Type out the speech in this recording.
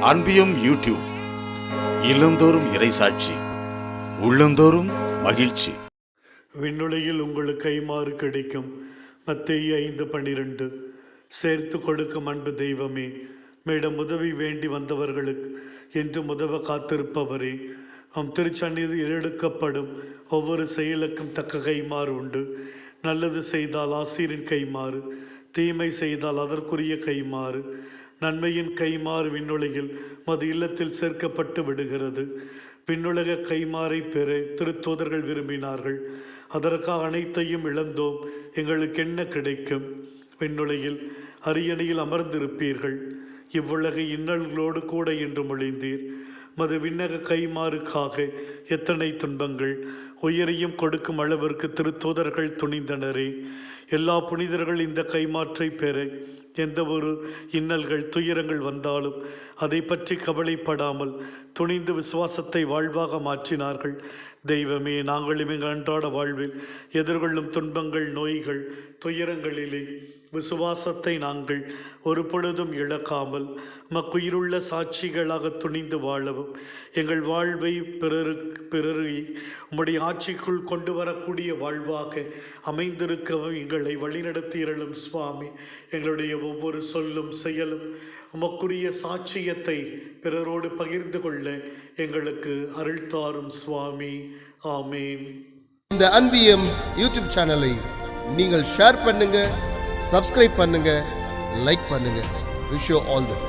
அன்பியும் YouTube இல்லந்தோறும் இறைசாட்சி உள்ளந்தோறும் மகிழ்ச்சி. விண்ணுலகில் உங்களுக்கு கைமாறு கிடைக்கும். மத்தேயு ஐந்து பன்னிரெண்டு. சேர்த்து கொடுக்கும் அன்பு தெய்வமே மேடம் உதவி வேண்டி வந்தவர்களுக்கு என்று உதவ காத்திருப்பவரே. நம் திருச்சந்நிதியில் எடுக்கப்படும் ஒவ்வொரு செயலுக்கும் தக்க கைமாறு உண்டு. நல்லது செய்தால் ஆசிரியன் கைமாறு தீமை செய்தால் அதற்குரிய கைமாறு. நன்மையின் கைமாறு விண்ணுலகில் மது இல்லத்தில் சேர்க்கப்பட்டு விடுகிறது. விண்ணுலக கைமாறை பெற திருத்தூதர்கள் விரும்பினார்கள். அதற்காக அனைத்தையும் இழந்தோம். எங்களுக்கு என்ன கிடைக்கும்? விண்ணுலகில் அரியணையில் அமர்ந்திருப்பீர்கள். இவ்வுலக இன்னல்களோடு கூட என்று மொழிந்தீர். மது விண்ணக கைமாறுக்காக எத்தனை துன்பங்கள்? உயிரையும் கொடுக்கும் அளவிற்கு திருத்தூதர்கள் துணிந்தனரே. எல்லா புனிதர்கள் இந்த கைமாற்றை பெற. எந்த ஒரு இன்னல்கள் துயரங்கள் வந்தாலும் அதை பற்றி கவலைப்படாமல் துணிந்து விசுவாசத்தை வாழ்வாக மாற்றினார்கள். தெய்வமே நாங்களும் எங்கள் அன்றாட வாழ்வில் எதிர்கொள்ளும் துன்பங்கள் நோய்கள் துயரங்களிலே விசுவாசத்தை நாங்கள் ஒரு பொழுதும் இழக்காமல் மக்குயிருள்ள சாட்சிகளாக துணிந்து வாழவும் எங்கள் வாழ்வை பிறரு பிறரு உம்முடைய ஆட்சிக்குள் கொண்டு வரக்கூடிய வாழ்வாக அமைந்திருக்கவும் எங்களை வழிநடத்தியிருளும் சுவாமி. எங்களுடைய ஒவ்வொரு சொல்லும் செயலும் உமக்குரிய சாட்சியத்தை பிறரோடு பகிர்ந்து கொள்ள எங்களுக்கு அருள் தாரும் சுவாமி. ஆமேன். இந்த அன்பியம் யூடியூப் சேனலை நீங்கள் ஷேர் பண்ணுங்க சப்ஸ்கிரைப் பண்ணுங்க லைக் பண்ணுங்க. Wish all the best